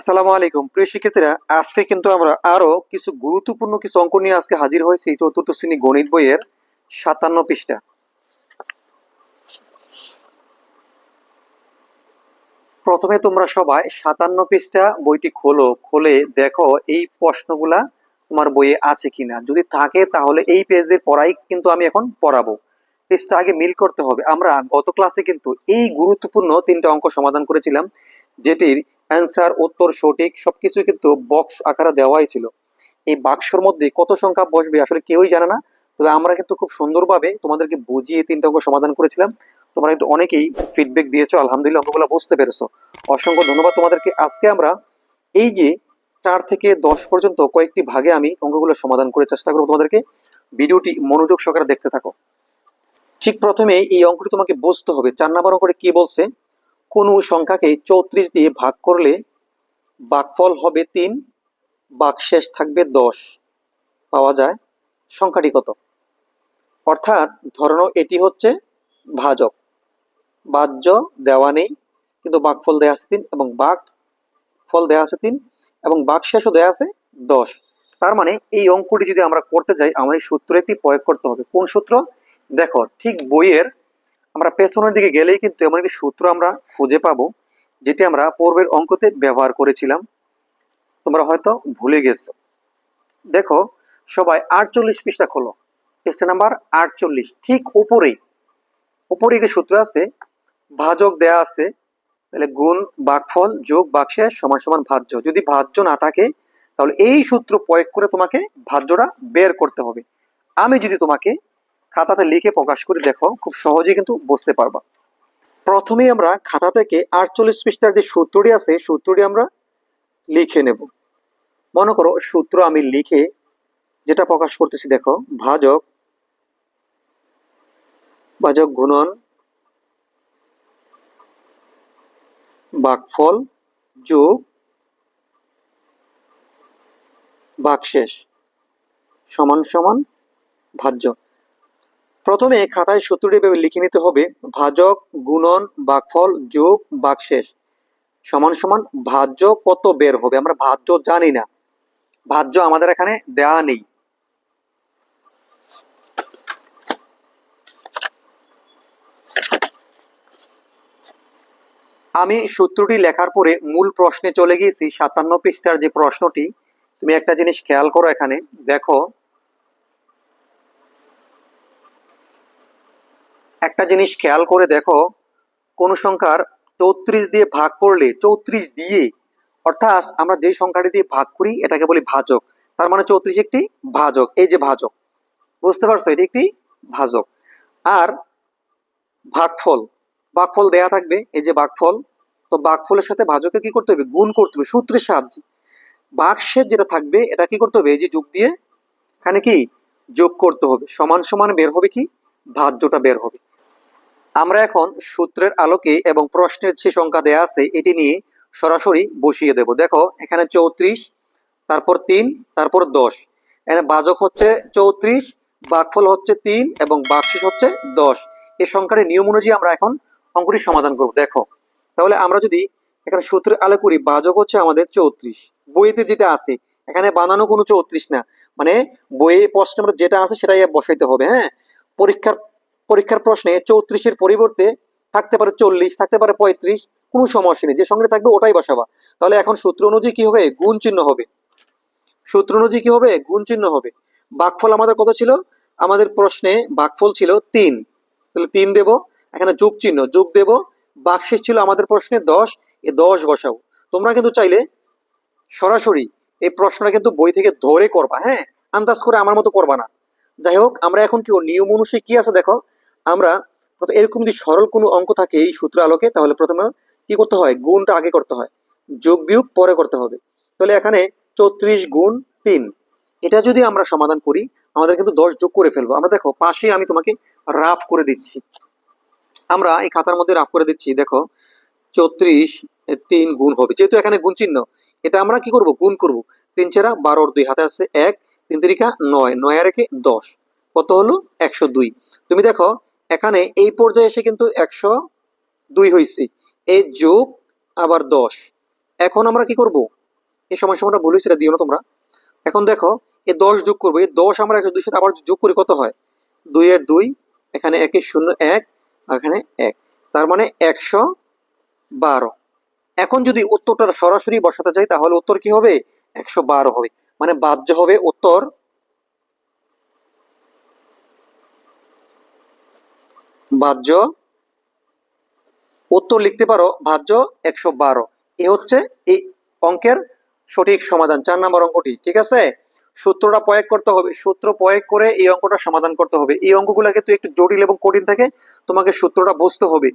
আসসালামু আলাইকুম। প্রিয় শিক্ষার্থীরা, আজকে কিন্তু আমরা আরও কিছু গুরুত্বপূর্ণ কিছু অঙ্ক নিয়ে আজকে হাজির হয়েছি চতুর্থ শ্রেণি গণিত বইয়ের সাতান্ন পৃষ্ঠা। প্রথমে তোমরা সবাই সাতান্ন পৃষ্ঠা বইটি খোলো, খুলে দেখো এই প্রশ্নগুলা তোমার বইয়ে আছে কিনা। যদি থাকে তাহলে এই পেজের পড়াই কিন্তু আমি এখন পড়াবো। পেজটা আগে মিল করতে হবে। আমরা গত ক্লাসে কিন্তু এই গুরুত্বপূর্ণ তিনটা অঙ্ক সমাধান করেছিলাম, যেটির অ্যান্সার উত্তর, সঠিক সবকিছু কিন্তু বক্স আকারে দেওয়াই ছিল। এই বাক্সর মধ্যে কত সংখ্যা বসবে আসলে কেউই জানে না। তবে আমরা কিন্তু খুব সুন্দরভাবে তোমাদেরকে বুঝিয়ে তিনটা অঙ্ক সমাধান করেছিলাম। তোমরা কিন্তু অনেকেই ফিডব্যাক দিয়েছ, আলহামদুলিল্লাহ অঙ্কগুলো বুঝতে পেরেছ। অসংখ্য ধন্যবাদ তোমাদেরকে। আজকে আমরা এই যে চার থেকে দশ পর্যন্ত কয়েকটি ভাগে আমি অঙ্কগুলো সমাধান করে চেষ্টা করব তোমাদেরকে। ভিডিওটি মনোযোগ সহকারে দেখতে থাকো। ঠিক প্রথমে এই অঙ্কটি তোমাকে বুঝতে হবে। চার নাম্বার অঙ্কটি কি বলছে? কোনো সংখ্যাকে চৌত্রিশ দিয়ে ভাগ করলে বাকফল হবে তিন, বাকশেষ থাকবে দশ। পাওয়া যায় সংখ্যাটি কত? অর্থাৎ ধরনো এটি হচ্ছে ভাজক। বাহ্য দেওয়া নেই, কিন্তু বাকফল দেয়া আছে তিন এবং বাক ফল দেয়া আছে তিন এবং বাকশেষও দেয়া আছে দশ। তার মানে এই অঙ্কটি যদি আমরা করতে যাই এই সূত্র একটি প্রয়োগ করতে হবে। কোন সূত্র? দেখো, ঠিক বইয়ের আমরা পেছনের দিকে গেলেই কিন্তু এমন একটি সূত্র আমরা খুঁজে পাবো, যেটি আমরা পূর্বের অঙ্কতে ব্যবহার করেছিলাম। তোমরা হয়তো ভুলে গেছো। দেখো, সবাই আটচল্লিশ পৃষ্ঠা খোলো। পৃষ্ঠা নাম্বার আটচল্লিশ, ঠিক উপরেই। উপরে একটি সূত্র আছে, ভাজক দেয়া আছে, তাহলে গুণ বাকফল যোগ বাকশেষ সমান সমান ভাজ্য। যদি ভাজ্য না থাকে, তাহলে এই সূত্র প্রয়োগ করে তোমাকে ভাজ্যটা বের করতে হবে। আমি যদি তোমাকে খাতাতে লিখে প্রকাশ করে দেখো, খুব সহজে কিন্তু বুঝতে পারবা। প্রথমেই আমরা খাতা থেকে আটচল্লিশ পৃষ্ঠার যে সূত্রটি আছে, সূত্রটি আমরা লিখে নেব। মনে করো, সূত্র আমি লিখে যেটা প্রকাশ করতেছি, দেখো, ভাজক ভাজক গুণন, বাকফল, যোগ, বাকশেষ, সমান সমান ভাজ্য। প্রথমে খাতায় সূত্রটি ভেবে লিখে নিতে হবে, ভাজক, গুণন, বাকফল, যোগ, বাকশেষ। সমান সমান ভাজ্য কত বের হবে? আমরা ভাজ্য জানি না। ভাজ্য আমাদের এখানে দেওয়া নেই। আমি সূত্রটি লেখার পরে মূল প্রশ্নে চলে গিয়েছি, সাতান্ন পৃষ্ঠার যে প্রশ্নটি, তুমি একটা জিনিস খেয়াল করো এখানে। দেখো একটা জিনিস খেয়াল করে দেখো, কোন সংখ্যার চৌত্রিশ দিয়ে ভাগ করলে, চৌত্রিশ দিয়ে, অর্থাৎ আমরা যে সংখ্যাটি দিয়ে ভাগ করি, এটাকে বলি ভাজক। তার মানে চৌত্রিশ একটি ভাজক, এই যে ভাজক। বুঝতে পারছ? এটি একটি ভাজক। আর ভাগফল ভাগফল দেয়া থাকবে, এই যে ভাগফল। তো ভাগফলের সাথে ভাজকে কি করতে হবে? গুণ করতে হবে, সূত্রের সাহায্যে। ভাগশেষ যেটা থাকবে, এটা কি করতে হবে? এই যে যোগ দিয়ে, এখানে কি? যোগ করতে হবে। সমান সমান বের হবে কি? ভাজ্যটা বের হবে। আমরা এখন সূত্রের আলোকে এবং প্রশ্নের যে সংখ্যা দেয়া আছে, এটি নিয়ে সরাসরি বসিয়ে দেব। দেখো, এখানে চৌত্রিশ, তারপর তিন, তারপর দশ। এখানে বাজক হচ্ছে চৌত্রিশ, বাকফল হচ্ছে তিন এবং বাকশিস হচ্ছে দশ। এই সংখ্যার নিয়ম অনুযায়ী আমরা এখন অঙ্কটি সমাধান করব। দেখো, তাহলে আমরা যদি এখানে সূত্রের আলো করি, বাজক হচ্ছে আমাদের চৌত্রিশ। বইতে যেটা আছে, এখানে বানানো কোনো চৌত্রিশ না। মানে বইয়ে প্রশ্ন যেটা আছে সেটাই বসাইতে হবে হ্যাঁ? পরীক্ষার পরীক্ষার প্রশ্নে চৌত্রিশের পরিবর্তে থাকতে পারে চল্লিশ, থাকতে পারে পঁয়ত্রিশ, কোনো সমস্যা নেই, যে সঙ্গে থাকবে ওটাই বসাবা। তাহলে এখন সূত্র অনুযায়ী কি হবে? গুণ চিহ্ন হবে। সূত্র অনুযায়ী কি হবে? গুণ চিহ্ন হবে। বাকফল আমাদের কত ছিল? আমাদের প্রশ্নে বাকফল ছিল তিন। তাহলে তিন দেব, এখানে যোগ চিহ্ন, যোগ দেব, বাকশেষ ছিল আমাদের প্রশ্নে দশ, এ দশ বসাবো তোমরা কিন্তু চাইলে সরাসরি এই প্রশ্নটা কিন্তু বই থেকে ধরে করবা হ্যাঁ? আন্দাজ করে আমার মতো করবা না। যাই হোক, আমরা এখন কি নিয়ম অনুসারে কি আছে দেখো? আমরা এরকম যদি সরল কোনো অঙ্ক থাকে এই সূত্র আলোকে, তাহলে প্রথমে কি করতে হয়? গুণটা আগে করতে হয়। যোগ বিয়োগ পরে করতে হবে। তাহলে এখানে চৌত্রিশ গুণ তিন। এটা যদি আমরা সমাধান করি, আমাদের কিন্তু দশ যোগ করে ফেলব। আমরা দেখো, পাশে আমি তোমাকে রাফ করে দিচ্ছি। আমরা এই খাতার মধ্যে রাফ করে দিচ্ছি। দেখো, চৌত্রিশ তিন গুণ হবে। যেহেতু এখানে গুণ চিহ্ন, এটা আমরা কি করব? গুণ করব। তিন চেরা বারোর দুই হাতে আছে এক, তিন তিরিকা নয়। নয় আর একে দশ। কত হলো? একশো দুই। তুমি দেখো এখানে এই পর্যায়ে এসে কিন্তু একশো দুই হয়েছে এই যোগ আবার দশ। এখন আমরা কি করব? এই সময় সময়টা বলি সেটা দিও না তোমরা। এখন দেখো, এই দশ যোগ করব। এই দশ আমরা একশো দুই সাথে আবার যোগ করি, কত হয়? দুই এর দুই, এখানে একের শূন্য এক এখানে এক। তার মানে একশো বারো। এখন যদি উত্তরটা সরাসরি বসাতে চাই তাহলে উত্তর কি হবে? একশো বারো হবে। মানে বাহ্য হবে উত্তর বাহ্য উত্তর লিখতে পারো, ভাজ্য একশো বারো। এ হচ্ছে এই অঙ্কের সঠিক সমাধান, চার নাম্বার অঙ্কটি, ঠিক আছে? সূত্রটা প্রয়োগ করতে হবে, সূত্র প্রয়োগ করে এই অঙ্কটা সমাধান করতে হবে। এই অঙ্কগুলো কিন্তু একটু জটিল এবং কঠিন থাকে, তোমাকে সূত্রটা বুঝতে হবে।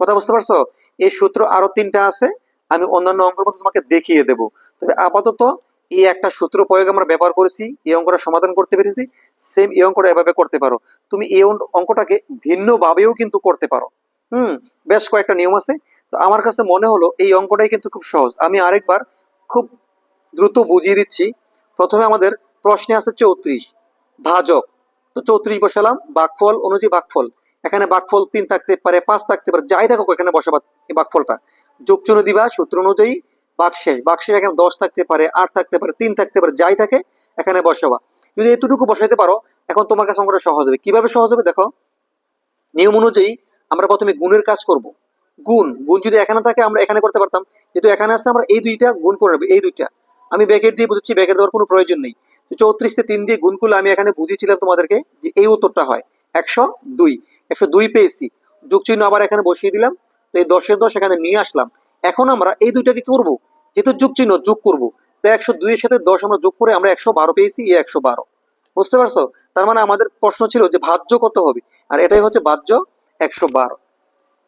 কথা বুঝতে পারছ? এই সূত্র আরও তিনটা আছে, আমি অন্যান্য অঙ্কের মধ্যে তোমাকে দেখিয়ে দেব। তবে আপাতত এই একটা সূত্র প্রয়োগ আমরা ব্যবহার করেছি, এই অঙ্কটা সমাধান করতে পেরেছি সেম এই অঙ্কটা এভাবে করতে পারো। তুমি এই অঙ্কটাকে ভিন্ন ভাবেও কিন্তু করতে পারো। হুম, বেশ কয়েকটা নিয়ম আছে। তো আমার কাছে মনে হলো এই অঙ্কটাই কিন্তু খুব সহজ। আমি আরেকবার খুব দ্রুত বুঝিয়ে দিচ্ছি। প্রথমে আমাদের প্রশ্নে আছে চৌত্রিশ, ভাজক। তো চৌত্রিশ বসালাম, বাকফল অনুযায়ী বাকফল। এখানে বাকফল তিন থাকতে পারে, পাঁচ থাকতে পারে, যাই থাকুক এখানে বসাবা এই বাকফলটা। যোগচুন দিবা, সূত্র অনুযায়ী বাকশেষ বাকশেষ এখানে দশ থাকতে পারে, আট থাকতে পারে, তিন থাকতে পারে, যাই থাকে, এখানে বসাবা। যদি এতটুকু বসাইতে পারো, এখন তোমার কাছে অঙ্কটা সহজ হবে। কীভাবে সহজ হবে দেখো? নিয়ম অনুযায়ী আমরা প্রথমে গুণের কাজ করব। গুণ গুণ যদি এখানে থাকে, আমরা এখানে করতে পারতাম। যেহেতু এখানে আছে, আমরা এই দুইটা গুণ করে নেব, এই দুইটা। আমি ব্যাকেট দিয়ে বুঝেছি ব্যাকেট দেওয়ার কোনো প্রয়োজন নেই। চৌত্রিশ তিন দিয়ে গুণ করলে আমি এখানে বুঝিয়েছিলাম তোমাদেরকে যে এই উত্তরটা হয়। একশো দুই। একশো দুই পেয়েছি। যোগ চিহ্ন আবার এখানে বসিয়ে দিলাম। তো এই দশের দশ এখানে নিয়ে আসলাম। এখন আমরা এই দুইটাকে কি করব? যেহেতু যোগ চিহ্ন যোগ করব। তো একশো দুইয়ের সাথে দশ আমরা যোগ করে আমরা একশো বারো পেয়েছি এই একশো বারো। বুঝতে পারছ? তার মানে আমাদের প্রশ্ন ছিল যে ভাজ্য কত হবে? আর এটাই হচ্ছে ভাজ্য একশো বারো।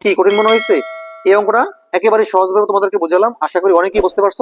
কি কঠিন মনে হয়েছে? এই অঙ্কটা একেবারে সহজভাবে তোমাদেরকে বুঝালাম। আশা করি অনেকেই বুঝতে পারছ।